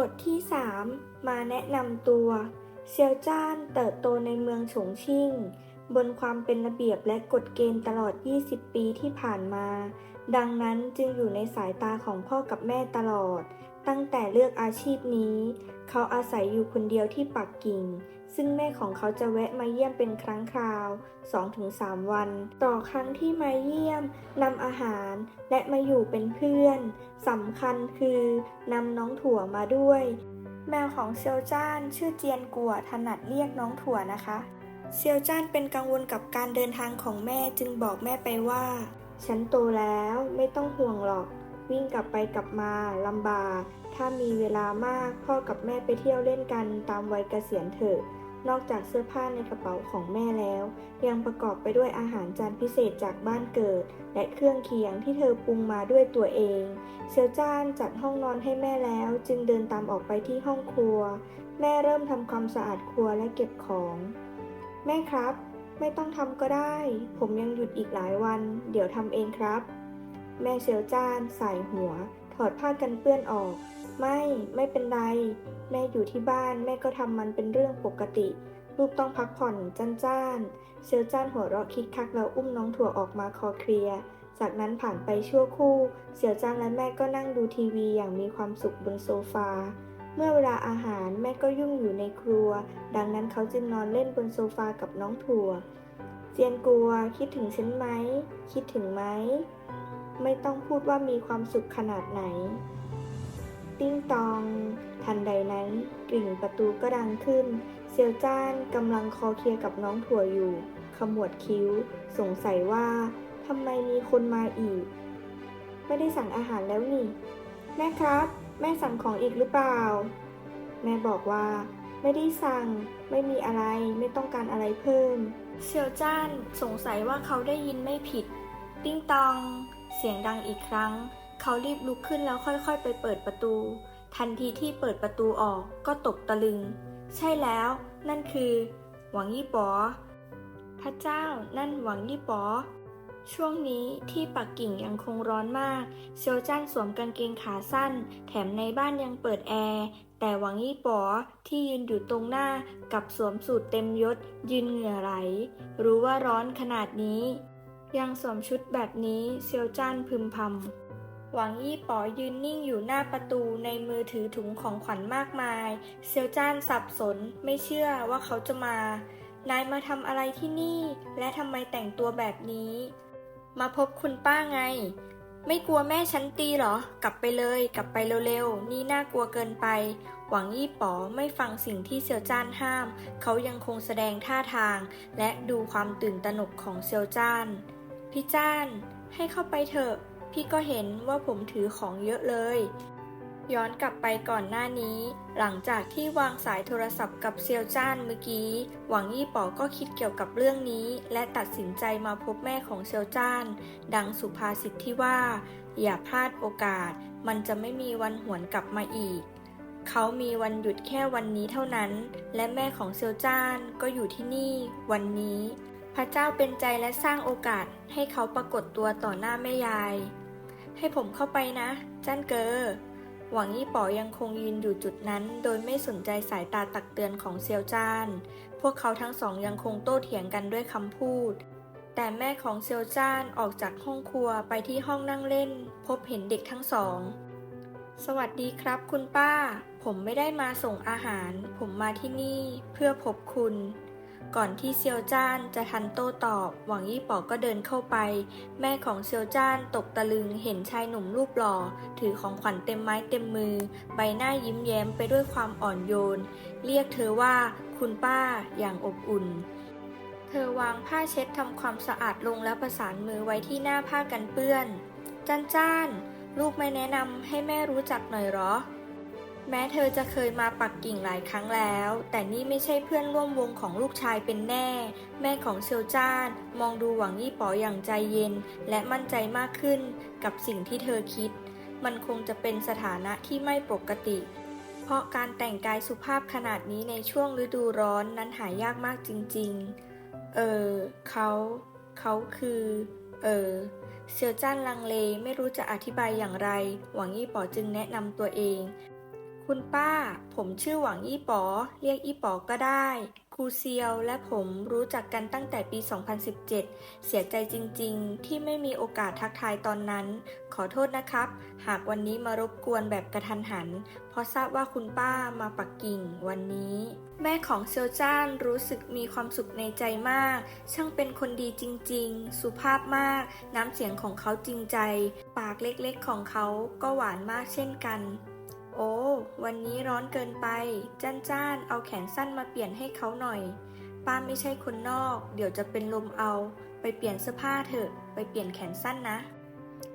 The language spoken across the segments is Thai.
บทที่ 3 มาแนะนำตัว เซียวจ้านเติบโตในเมืองฉงชิ่ง บนความเป็นระเบียบและกฎเกณฑ์ตลอด 20 ปีที่ผ่านมา ดังนั้นจึงอยู่ในสายตาของพ่อกับแม่ตลอด ตั้งแต่เลือกอาชีพนี้ เขาอาศัยอยู่คนเดียวที่ปักกิ่ง ซึ่งแม่ของเขาจะแวะมาเยี่ยมเป็นครั้งคราว 2-3 วัน ต่อครั้งที่มาเยี่ยมนำอาหารและมาอยู่เป็นเพื่อนสำคัญคือนำน้องถั่วมาด้วย แมวของเซียวจ้านชื่อเจียนกัวถนัดเรียกน้องถั่วนะคะเซียวจ้านเป็นกังวลกับการเดินทางของแม่จึงบอกแม่ไปว่า ฉันโตแล้วไม่ต้องห่วงหรอก วิ่งกลับไปกลับมาลำบาก ถ้ามีเวลามากพ่อกับแม่ไปเที่ยวเล่นกันตามวัยเกษียณเถอะ นอกจากเสื้อผ้าในกระเป๋าของแม่แล้ว ยังประกอบไปด้วยอาหารจานพิเศษจากบ้านเกิด และเครื่องเคียงที่เธอปรุงมาด้วยตัวเอง เซียวจ้านจัดห้องนอนให้แม่แล้ว จึงเดินตามออกไปที่ห้องครัว แม่เริ่มทำความสะอาดครัวและเก็บของ แม่ครับ ไม่ต้องทำก็ได้ ผมยังหยุดอีกหลายวัน เดี๋ยวทำเองครับ แม่เซียวจ้าน ใส่หัว ถอดผ้ากันเปื้อนออก ไม่ ไม่เป็นไร แม่อยู่ที่บ้านแม่ก็ทำมันเป็นเรื่องปกติ ลูกต้องพักผ่อนจ้านจ้านเซียวจ้านหัวเราะคิกคักแล้วอุ้มน้องถั่วออกมาคอเคลียจากนั้นผ่านไปชั่วคู่ เสี่ยวจ้านและแม่ก็นั่งดูทีวีอย่างมีความสุขบนโซฟา เมื่อเวลาอาหารแม่ก็ยุ่งอยู่ในครัว ดังนั้นเขาจึงนอนเล่นบนโซฟากับน้องถั่วเจียนกลัวคิดถึงฉันไหม คิดถึงไหม ไม่ต้องพูดว่ามีความสุขขนาดไหน ติ้งตอง ทันใดนั้นกริ่งประตูก็ดังขึ้น เซียวจ้านกำลังคอเคลียกับน้องถั่วอยู่ ขมวดคิ้ว สงสัยว่าทำไมมีคนมาอีก ไม่ได้สั่งอาหารแล้วนี่ แม่ครับ แม่สั่งของอีกหรือเปล่า แม่บอกว่า ไม่ได้สั่ง ไม่มีอะไร ไม่ต้องการอะไรเพิ่ม เซียวจ้านสงสัยว่าเขาได้ยินไม่ผิด ติ้งตอง เสียงดังอีกครั้ง เขารีบลุกขึ้นแล้วค่อยๆ ไปเปิดประตู ทันทีที่เปิดประตูออกก็ตกตะลึง ใช่แล้ว นั่นคือ หวังยี่ป๋อ พระเจ้า นั่นหวังยี่ป๋อ ช่วงนี้ที่ปักกิ่งยังคงร้อนมาก เซียวจ้านสวมกางเกงขาสั้น แถมในบ้านยังเปิดแอร์แต่หวังยี่ป๋อที่ยืนอยู่ตรงหน้ากับสวมสูทเต็มยศ ยืนเหงื่อไหล รู้ว่าร้อนขนาดนี้ ยังสวมชุดแบบนี้เซียวจ้านพึมพำ หวังยี่ป๋อยืนนิ่งอยู่หน้าประตูในมือถือถุงของขวัญมากมาย เซียวจ้านสับสนไม่เชื่อว่าเขาจะมา นายมาทำอะไรที่นี่ และทำไมแต่งตัวแบบนี้ มาพบคุณป้าไง ไม่กลัวแม่ฉันตีเหรอ กลับไปเลย กลับไปเร็วๆ นี่น่ากลัวเกินไป หวังยี่ป๋อไม่ฟังสิ่งที่เซียวจ้านห้าม เขายังคงแสดงท่าทาง และดูความตื่นตระหนกของเซียวจ้าน พี่จ้าน ให้เข้าไปเถอะ พี่ก็เห็นว่าผมถือของเยอะเลย ย้อนกลับไปก่อนหน้านี้ หลังจากที่วางสายโทรศัพท์กับเซียวจ้านเมื่อกี้ หวังยี่ป๋อก็คิดเกี่ยวกับเรื่องนี้ และตัดสินใจมาพบแม่ของเซียวจ้าน ดังสุภาษิตที่ว่า อย่าพลาดโอกาส มันจะไม่มีวันหวนกลับมาอีกเขามีวันหยุดแค่วันนี้เท่านั้น และแม่ของเซียวจ้านก็อยู่ที่นี่ วันนี้ พระเจ้าเป็นใจและสร้างโอกาสให้เขาปรากฏตัวต่อหน้าแม่ยาย ให้ผมเข้าไปนะจ้านเกอ หวังยี่ป๋อยังคงยืนอยู่จุดนั้น โดยไม่สนใจสายตาตักเตือนของเซียวจ้าน พวกเขาทั้งสองยังคงโต้เถียงกันด้วยคำพูด แต่แม่ของเซียวจ้านออกจากห้องครัวไปที่ห้องนั่งเล่น พบเห็นเด็กทั้งสอง สวัสดีครับคุณป้า ผมไม่ได้มาส่งอาหาร ผมมาที่นี่เพื่อพบคุณ ก่อนที่เซียวจ้านจะทันโต้ตอบ หวังยี่ป๋อก็เดินเข้าไป แม่ของเซียวจ้านตกตะลึงเห็นชายหนุ่มรูปหล่อ ถือของขวัญเต็มไม้เต็มมือ ใบหน้ายิ้มแย้มไปด้วยความอ่อนโยน เรียกเธอว่าคุณป้าอย่างอบอุ่น เธอวางผ้าเช็ดทำความสะอาดลงแล้วประสานมือไว้ที่หน้าผ้ากันเปื้อน จ้านจ้านลูกไม่แนะนำให้แม่รู้จักหน่อยหรอ แม้เธอจะเคยมาปักกิ่งหลายครั้งแล้ว แต่นี่ไม่ใช่เพื่อนร่วมวงของลูกชายเป็นแน่ แม่ของเซียวจ้าน มองดูหวังยี่ป๋ออย่างใจเย็น และมั่นใจมากขึ้นกับสิ่งที่เธอคิด มันคงจะเป็นสถานะที่ไม่ปกติ เพราะการแต่งกายสุภาพขนาดนี้ในช่วงฤดูร้อนนั้นหายากมากจริงๆ เออ เขา เขาคือ เออ เซียวจ้านลังเลไม่รู้จะอธิบายอย่างไร หวังยี่ป๋อจึงแนะนำตัวเอง คุณป้า ผมชื่อหวังอี้ป๋อ เรียกอี้ป๋อก็ได้ ครูเซียวและผมรู้จักกันตั้งแต่ปี 2017 เสียใจจริงๆ ที่ไม่มีโอกาสทักทายตอนนั้น ขอโทษนะครับ หากวันนี้มารบกวนแบบกระทันหัน เพราะทราบว่าคุณป้ามาปักกิ่งวันนี้ แม่ของเซียวจ้านรู้สึกมีความสุขในใจมาก ช่างเป็นคนดีจริงๆ สุภาพมาก น้ำเสียงของเขาจริงใจ ปากเล็กๆของเขาก็หวานมากเช่นกัน โอ้ วันนี้ร้อนเกินไป จ้านจ้านเอาแขนสั้นมาเปลี่ยนให้เขาหน่อย ป้าไม่ใช่คนนอก เดี๋ยวจะเป็นลมเอา ไปเปลี่ยนเสื้อผ้าเถอะ ไปเปลี่ยนแขนสั้นนะ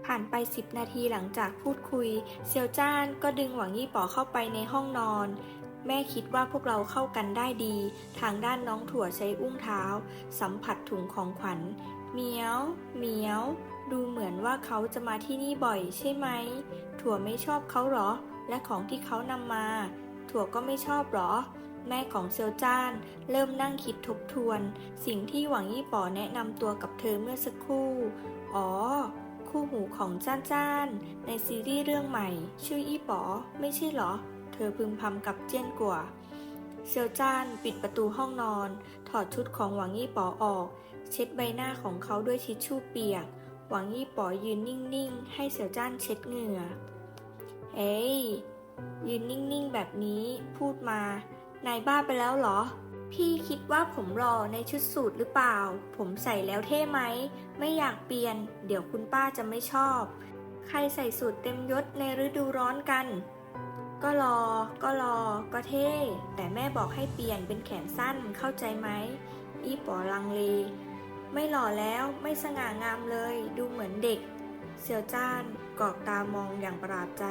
ผ่านไป10นาทีหลังจากพูดคุย เซียวจ้านก็ดึงหวังยี่ป๋อเข้าไปในห้องนอน แม่คิดว่าพวกเราเข้ากันได้ดี ทางด้านน้องถั่วใช้อุ้งเท้า สัมผัสถุงของขวัญ เหมียว เหมียว ดูเหมือนว่าเขาจะมาที่นี่บ่อยใช่ไหม ถั่วไม่ชอบเขาเหรอ และของที่เขานำมา ถั่วก็ไม่ชอบหรอ แม่ของเซียวจ้าน เริ่มนั่งคิดทบทวน สิ่งที่หวังยี่ป๋อแนะนำตัวกับเธอเมื่อสักครู่ อ๋อ คู่หูของจ้านจ้าน ในซีรีส์เรื่องใหม่ ชื่ออี้ป๋อไม่ใช่หรอ เธอพึมพำกับเจี้ยนกัวเซียวจ้านปิดประตูห้องนอน ถอดชุดของหวังยี่ป๋อออก เช็ดใบหน้าของเขาด้วยทิชชู่เปียก หวังยี่ป๋อยืนนิ่ง ๆ ให้เสี่ยวจ้านเช็ดเหงื่อ เอ้ยยืนนิ่งๆ แบบนี้พูดมา นายบ้าไปแล้วเหรอ พี่คิดว่าผมรอในชุดสูทหรือเปล่า ผมใส่แล้วเท่ไหม ไม่อยากเปลี่ยน เดี๋ยวคุณป้าจะไม่ชอบ ใครใส่สูทเต็มยศในฤดูร้อนกัน ก็รอ ก็รอ ก็เท่ แต่แม่บอกให้เปลี่ยนเป็นแขนสั้นเข้าใจไหม อีป๋อลังเล ไม่หล่อแล้วไม่สง่างามเลย ดูเหมือนเด็ก เซียวจ้านกอกตามองอย่างประหลาดใจ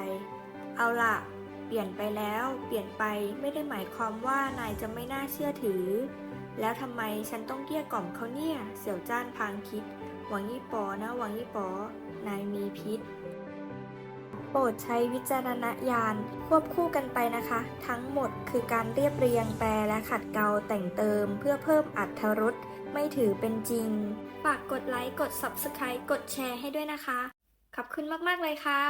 เอาล่ะ เปลี่ยนไปแล้ว เปลี่ยนไปไม่ได้หมายความว่านายจะไม่น่าเชื่อถือ แล้วทำไมฉันต้องเกลี้ยกล่อมเขาเนี่ย เสี่ยวจ้านพางคิด หวังยี่ปอนะหวังยี่ปอนายมีพิษ โปรดใช้วิจารณญาณควบคู่กันไปนะคะ ทั้งหมดคือการเรียบเรียงแปลและขัดเกลาแต่งเติมเพื่อเพิ่มอัตรรสไม่ถือเป็นจริง ฝากกดไลค์ กด Subscribe กดแชร์ให้ด้วยนะคะ ขอบคุณมาก ๆ เลยค่ะ